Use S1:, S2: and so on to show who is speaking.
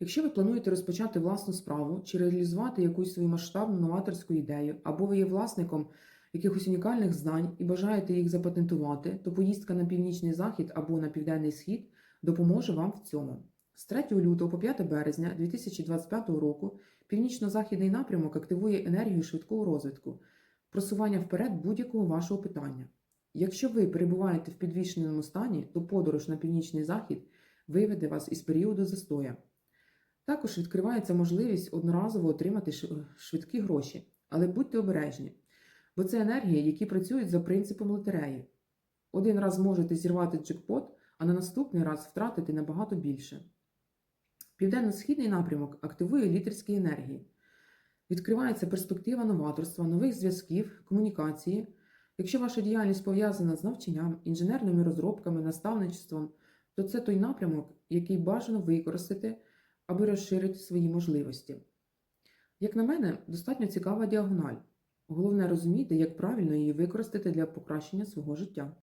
S1: Якщо ви плануєте розпочати власну справу чи реалізувати якусь свою масштабну новаторську ідею, або ви є власником якихось унікальних знань і бажаєте їх запатентувати, то поїздка на північний захід або на південний схід допоможе вам в цьому. З 3 лютого по 5 березня 2025 року північно-західний напрямок активує енергію швидкого розвитку, просування вперед будь-якого вашого питання. Якщо ви перебуваєте в підвішеному стані, то подорож на північний захід виведе вас із періоду застоя. Також відкривається можливість одноразово отримати швидкі гроші, але будьте обережні, бо це енергії, які працюють за принципом лотереї. Один раз можете зірвати джекпот, а на наступний раз втратити набагато більше. Південно-східний напрямок активує лідерські енергії. Відкривається перспектива новаторства, нових зв'язків, комунікації. Якщо ваша діяльність пов'язана з навчанням, інженерними розробками, наставничеством, то це той напрямок, який бажано використати, аби розширити свої можливості. Як на мене, достатньо цікава діагональ. Головне розуміти, як правильно її використати для покращення свого життя.